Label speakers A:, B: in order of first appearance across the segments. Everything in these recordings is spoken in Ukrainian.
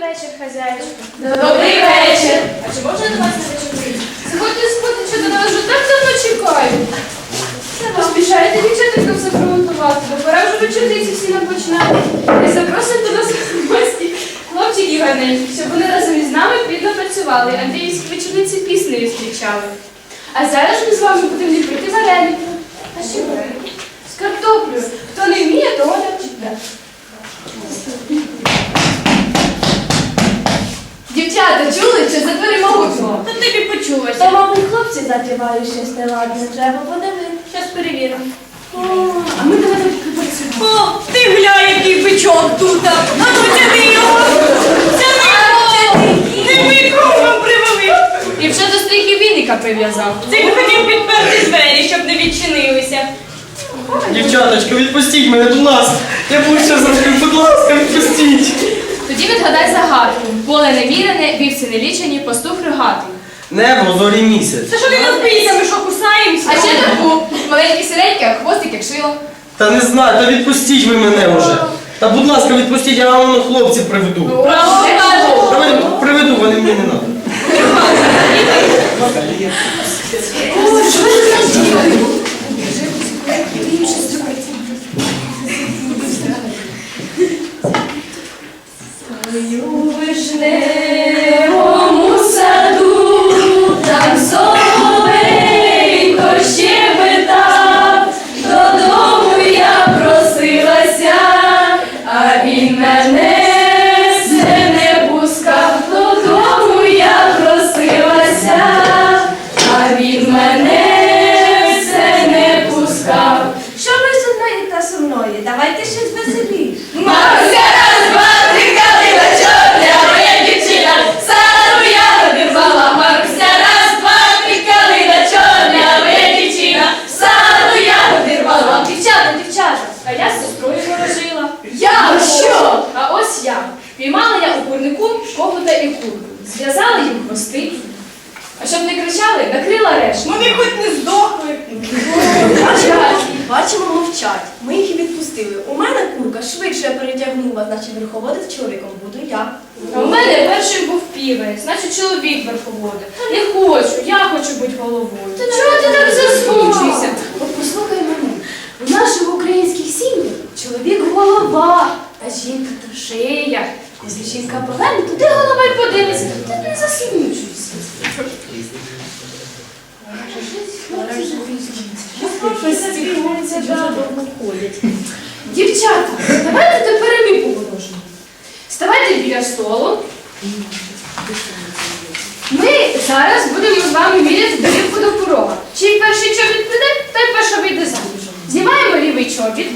A: вечір, хазяїчко.
B: Добрий вечір.
A: А чи можна до вас на вечір прийти? Заходьте, заходьте, що до вас вже так давно чекаю. Поспішайте, дівчатка, все приготувати, бо пора вже вечорниці всі нам починати. І запросимо до нас в гості хлопчиків гарненьких, щоб вони разом із нами плідно працювали, Андріївські вечорниці піснею зустрічали. А зараз ми з вами будемо ліпити вареники. А ще вареники? З картоплею. Хто не вміє, того навчите. Дівчата, чули, чи за гучно?
B: Та тобі почулося.
C: Та, мабуть, хлопці затівають щось неладне. Треба подивитися.
B: Щас перевіримо.
A: А ми давайте працюємо.
B: О, ти гля, який бичок тут. А ну тяни його. Тяни його. Привели.
A: І вже до стрійки віника прив'язав.
B: Ти хотів підперти двері, щоб не відчинилися.
D: Дівчаточка, відпустіть мене, будь ласка. Я буду ще зробив, будь ласка, відпустіть.
A: Тоді відгадай загадку. Поле невірене, вівці не лічені, пастух рогатий.
D: Небо, зорі місяць.
B: Та що ти нас боїться, ми що кусаємося?
A: А ще таку маленький сиренький, а хвостик як шило.
D: Та не знаю, та відпустіть ви мене вже. Та будь ласка, відпустіть, я вам воно хлопців приведу.
A: Право.
D: Та ви приведу, вони мені не треба.
A: вишневому саду, там
C: Давайте щось веселіше.
A: Маруся накрила решту.
B: Вони хоч не здохли.
A: Мовчать.
C: Бачимо, мовчать. Ми їх і відпустили. У мене курка швидше перетягнула, значить верховодити чоловіком буду я.
A: А у мене перший був півень, значить чоловік верховодить. Не хочу, я хочу бути головою. Та чого ти так засмучуєшся? От послухай мене. У наших українських сім'ях чоловік голова, а жінка то шия. Якщо жінка поверне, то ти голова й подивиться. Ти не засмучуйся. Дівчата, давайте тепер і ми поворожимо. Ставайте біля столу. Ми зараз будемо з вами міряти дорівку до порога. Чий перший чобіт піде, той перший вийде заміж. Знімаємо лівий чобіт.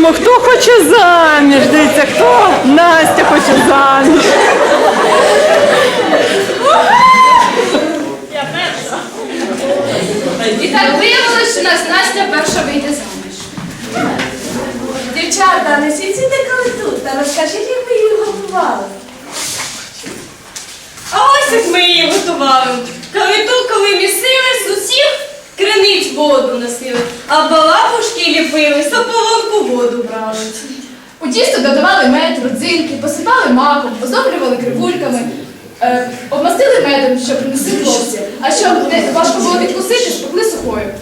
A: Ну
E: хто хоче заміж. Дивіться, хто? Настя хоче заміж.
A: І так виявилося, що нас Настя перша вийде заміж.
C: Дівчата, не несіть сюди калиту та розкажіть, як ви її готували.
B: А ось як ми її готували. Кавиту, коли місили, з усіх криниць воду носили, а балабушки ліпили, сополонку воду брали.
A: У тісто додавали мед, родзинки, посипали маком, оздоблювали кривульками, е, обмастили медом, щоб принесли хлопці. А щоб не важко було відкусити, шпекли сухою.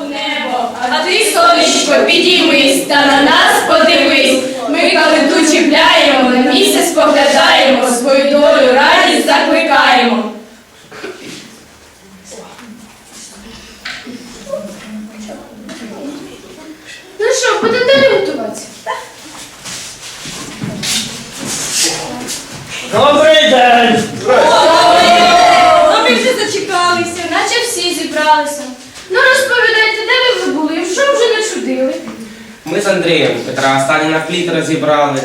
A: У небо, а ти, сонечко, підіймись та на нас подивись. Ми калиту чіпляємо, на місяць поглядаємо, свою долю радість закликаємо. Ну що, будемо далі готуватися?
D: Добрий день!
B: А ми вже зачекалися.
A: Наче всі зібралися. Ну розповідайте, де ви були, що вже не чудили?
F: Ми з Андрієм Петра Станіна фліт розібрали.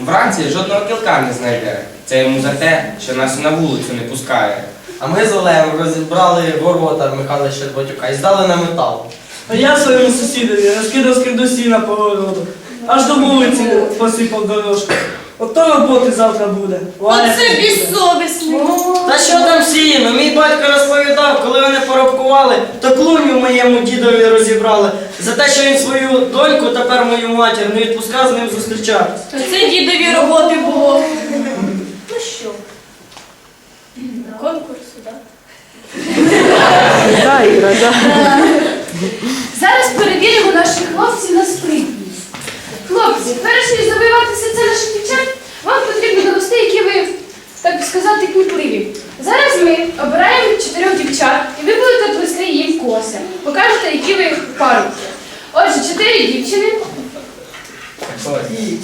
F: Вранці жодного кілка не знайде. Це йому за те, що нас на вулицю не пускає.
D: А ми з Олегом розібрали ворота Михайла Щербатюка і здали на метал.
G: А я своєму сусідові розкидав скидосіна по городу. Аж до вулиці посипав дорожку. Ото роботи завтра буде.
B: Оце безсовісний.
D: Та що там сіємо? Мій батько розповідав, коли вони поробкували, то клуню моєму дідові розібрали за те, що він свою доньку, тепер мою матір, не відпускав з ним зустрічатися.
B: Це дідові роботи було.
C: Ну що? Конкурс, так?
E: Да, Іра, да.
A: Зараз перевіримо наших хлопців на спритність. Хлопці, перш ніж завоювати серця наших дівчат, вам потрібно довести, які ви, так сказати, кмітливі. Зараз ми обираємо чотирьох дівчат, і ви будете плести їм коси. Покажете, які ви пару. Отже, чотири дівчини
D: І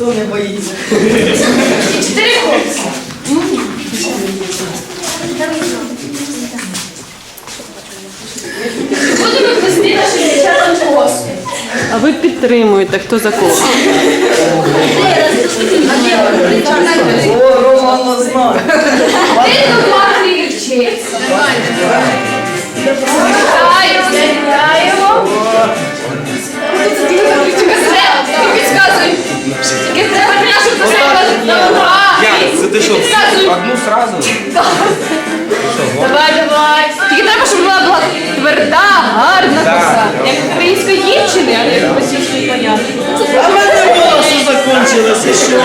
D: хто не боїться?
A: і чотири хлопці. Будемо плести нашим дівчатам.
E: А ви підтримуєте, хто за кого?
D: О, Роман знає.
A: Один до матері вчиться. Вітаємо, вітаємо.
F: Ти що? Одну сразу?
A: Давай, давай. Тільки треба, щоб вона була тверда, гарна коса. Як української дівчини, а не як російської паняти.
G: А в мене було, що закончилося, що?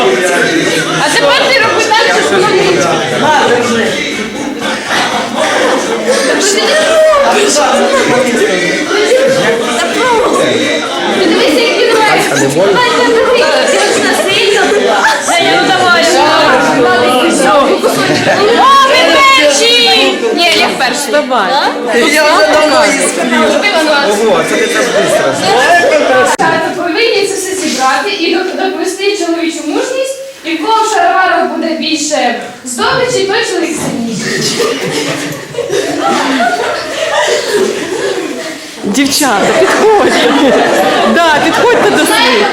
A: А тепер ти роби так, воно не
G: На, держи.
A: Ти дивися, як він грає. Давай, давай, давай. Дівчина сильна була. Да, я ну давай. О, ви перші! Ні, я перший.
E: Давай.
D: Я вже давно її
F: Ого, це ти так швидко.
A: Дівчата повинні це все зібрати і до- довести чоловічу мужність, і в кого в шароварах буде більше здобичі, той чоловік сильніший.
E: Дівчата, підходьте. Да, підходьте до
A: Знаєте,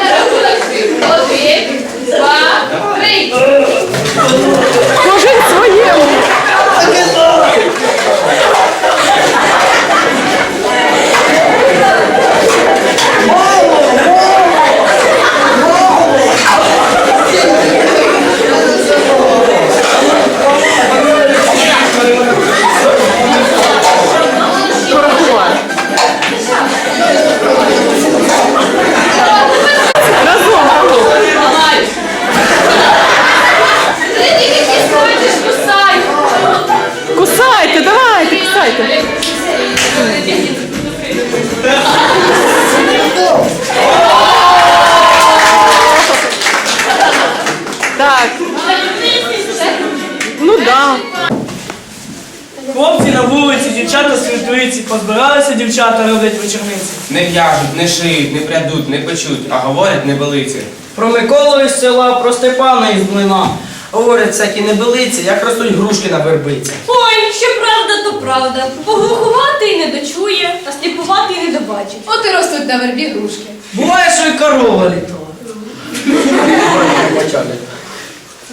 G: позбиралися дівчата, роблять вечорниці.
F: Не в'яжуть, не шиють, не прядуть, не печуть, а говорять небелиці.
D: Про Миколу із села, про Степана із млина. Говорять всякі небелиці, як ростуть грушки на вербиці.
B: Ой, що правда, то правда. Поглухувати і не дочує, а сліпувати і не добачить.
A: От і ростуть на вербі грушки.
D: Буває, що і корова літала.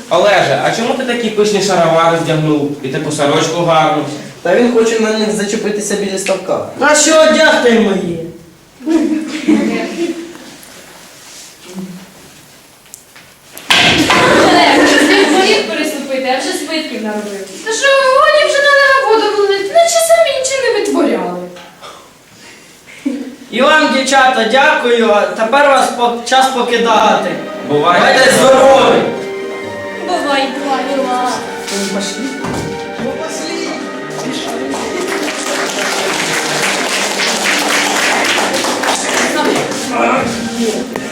F: Олеже, а чому ти такі пишні шаровари вдягнув і таку сорочку гарну?
D: Та він хоче на них зачепитися біля ставка. А що одягти й мої?
A: Олег, поріг переступити, а вже збитків наробив. Та що гоні вже на воду вилить, наче самі нічого не витворяли.
D: І вам, дівчата, дякую. а Тепер вас по- час покидати. Бувайте здорові!
B: Бувай, бувай, бувай.
D: Пошли.
H: Fuck!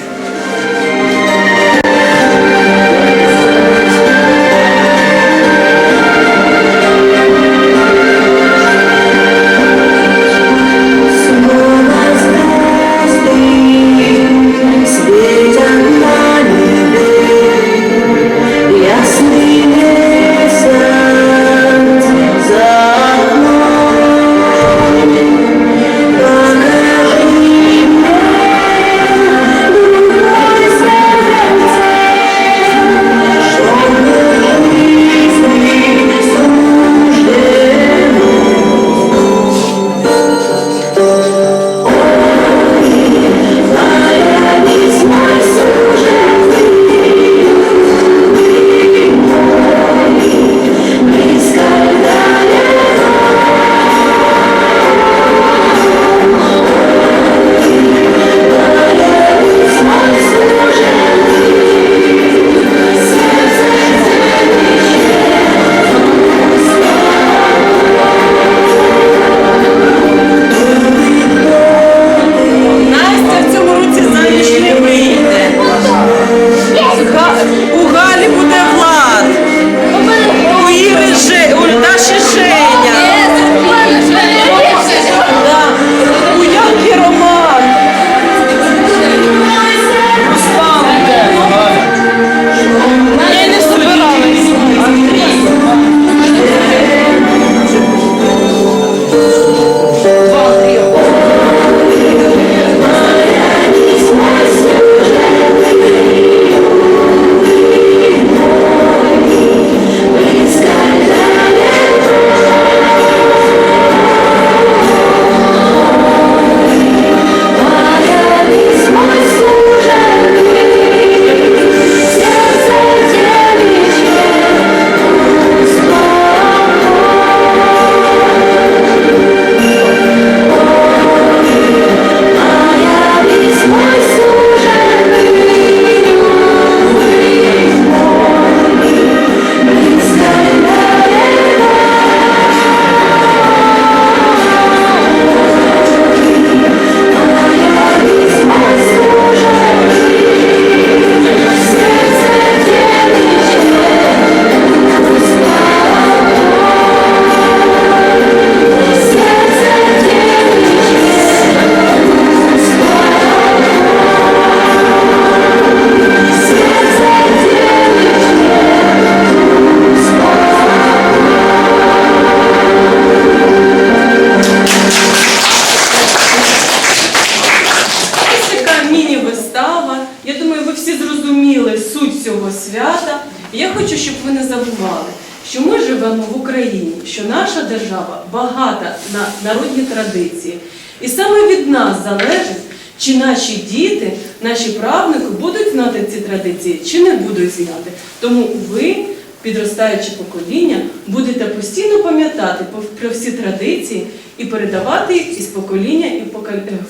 E: Забували, що ми живемо в Україні, що наша держава багата на народні традиції. І саме від нас залежить, чи наші діти, наші правнуки будуть знати ці традиції, чи не будуть знати. Тому ви, підростаюче покоління, будете постійно пам'ятати про всі традиції і передавати їх із покоління е,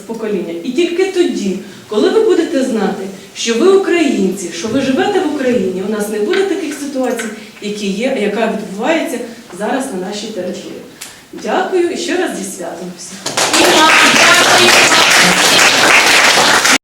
E: в покоління. І тільки тоді, коли ви будете знати, що ви українці, що ви живете в Україні, у нас не буде таких ситуацій, які є, яка відбувається зараз на нашій території. Дякую і ще раз зі святом всіх.